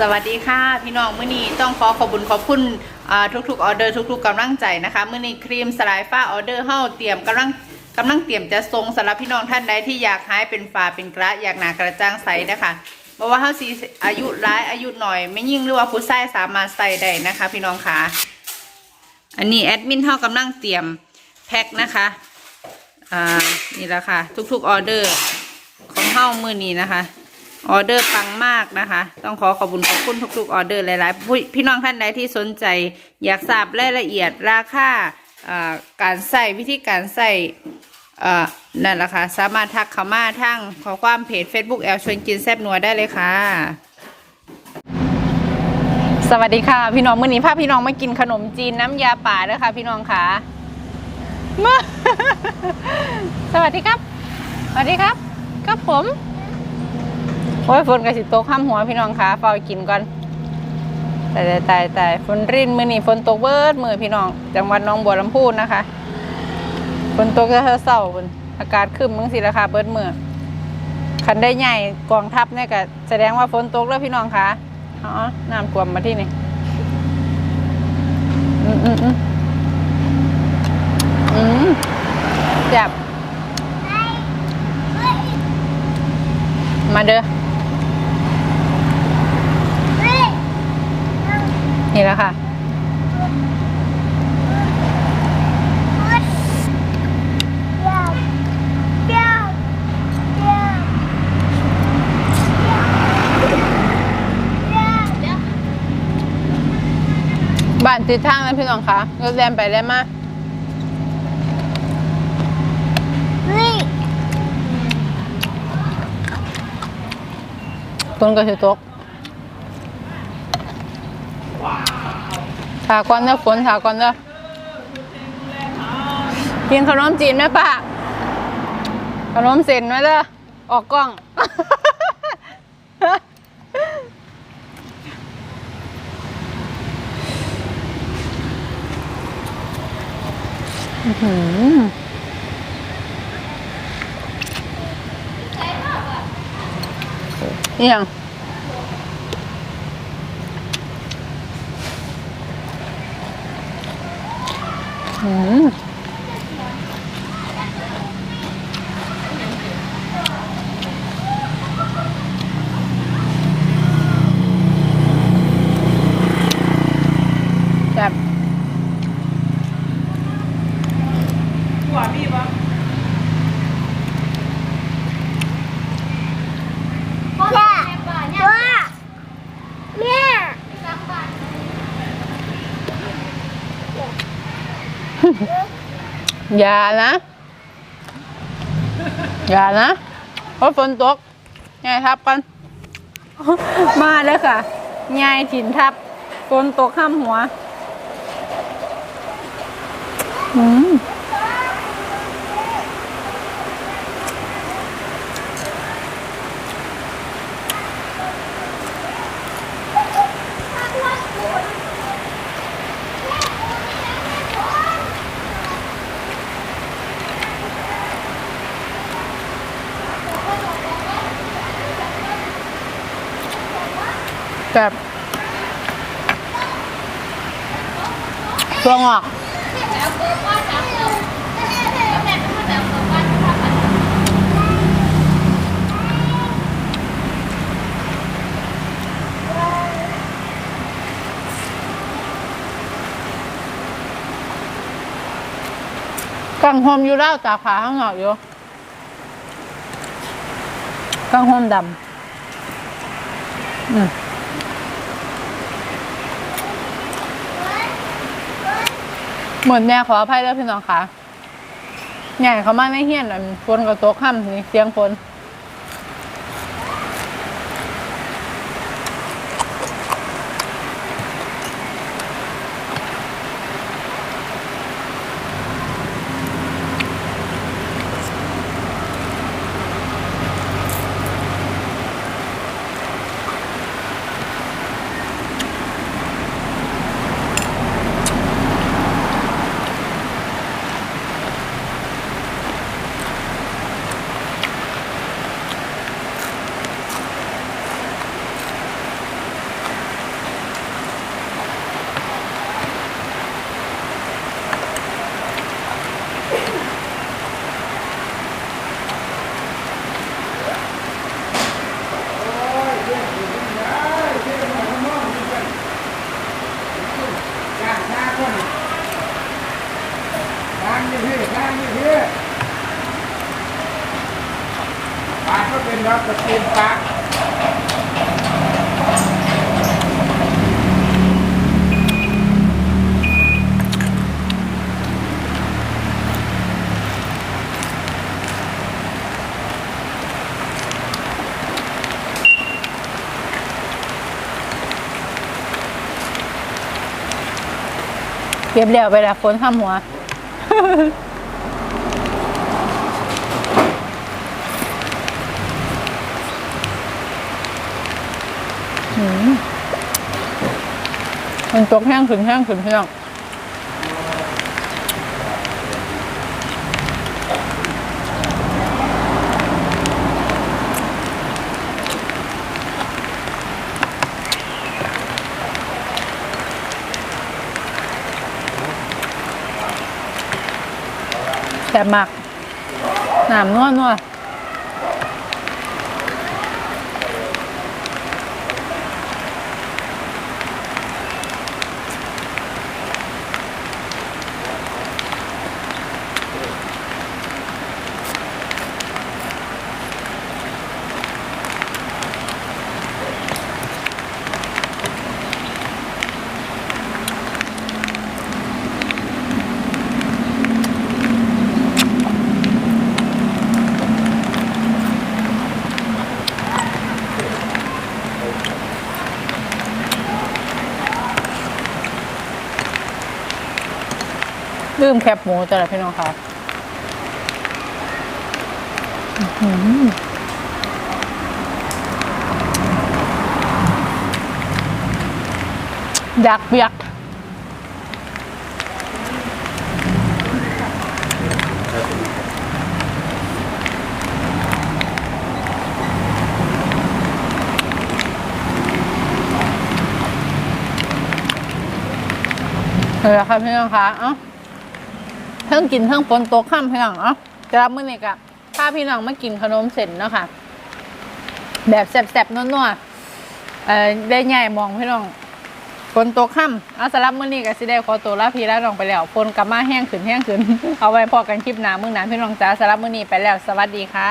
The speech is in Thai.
สวัสดีค่ะ พี่น้องมื้อนี้ต้องขอขอบคุญขอบคุณทุกๆออเดอร์ทุกๆกำลังใจนะคะมื้อนี้ครีมสลายฝ้าออเดอร์เฮาเตรียมกำลังกำลังเตรียมจะส่งสำหรับพี่น้องท่านใดที่อยากหายเป็นฝาเป็นกระอยากหนากระจ่างใสนะคะเพราะว่าเฮาสิอายุร้ายอายุหน่อย ไม่ยิ่งหรือว่าผู้ชายสามารถใส่ได้นะคะ พี่น้องค่ะอันนี้แอดมินเฮากำลังเตรียมแพ็คนะคะอ่านี่แหละค่ะ ทุกๆออเดอร์ของเฮามื้อนี้นะคะ ออเดอร์ปังมากนะคะ ต้องขอขอบคุณขอบคุณทุกๆออเดอร์หลายๆ พี่น้องท่านใดที่สนใจ อยากทราบรายละเอียดราคาการใส่วิธีการใส่นั่นแหละค่ะ สามารถทักเข้ามาทางขอความเพจ Facebook แอลชวนกินแซบนัวได้เลยค่ะ สวัสดีค่ะ พี่น้องมื่อนี้พาพี่น้องมากินขนมจีนน้ำยาป่าเด้อค่ะ พี่น้องค่ะสวัสดีครับ สวัสดีครับ ครับผม โอ้ยฝนกระสิตกข้ามหัวพี่น้องคะเฝ้ากินก่อนตายตายตายฝนรินมือนี่ฝนตกเบิดมือพี่น้อง จังหวัดน้องบัวลำพูนนะคะฝนตกจะเศร้าๆพุ่นอากาศครึ้มมึงสิราคาเบิดมือคันได้ใหญ่กองทัพเนี่ยก็แสดงว่าฝนตกแล้วพี่น้องคะอ๋อน้ำท่วมมาที่นี่อืมอืมอืมอืมจับมาเด้อ นี่ แหละค่ะ บ้านติดทางนะพี่น้องคะรถแรมไปแล้วมาฝนก็สิตก ถาก่อนเด้อฝนถาก่อนเด้อกินขนมจีนไหมป้าขนมเส้นไหมเด้อออกกล้องอื้อหืออหย่า อย่านะ อย่านะเพราะฝนตกยายทับกันมาแล้วค่ะยายถิ่นทับฝนตกข้ามหัว อืม แบบตัวงอกกังหอมอยู่แล้วจากขาข้างนอกอยู่กังหอมดำอืม หมือนแม่ขออภัยแล้วพี่น้องค่ะใหญ่เขามาไม่เฮี้ยนเลยฝนกับโต๊ะค่ำนี่เสียงฝน กรเทียมปักเก็บแล้วไปละฝนข้ามหัว มมันตกแห้งขึ้นแห้งขึ้นเพียงแซ่บมากหน้ำนัวนัว ลืมแคบหมูจ้ะพี่น้องค่ะอื้อหือยักษ์ยักเออค่ะพี่น้องคะเอ้า เพิ่งกินเพิ่งปนโต๊ะข้ามพี่น้องเนาะจะรับมื้อนี้กะถ้าพี่น้องมากินขนมเส้นเนาะค่ะ แบบแซ่บๆนัวๆเอ่อได้ใหญ่มองพี่น้องฝนตกค่ำเอาสำหรับมื้อนี้ก็สิได้ขอตัวลาพี่ลาน้องไปแล้วฝนกลับมาแห้งขึ้นแห้งขึ้น เอาไว้พอกันคลิปหน้ามื้อหน้าพี่น้องจ้าสำหรับมื้อนี้ไปแล้ว สวัสดีค่ะ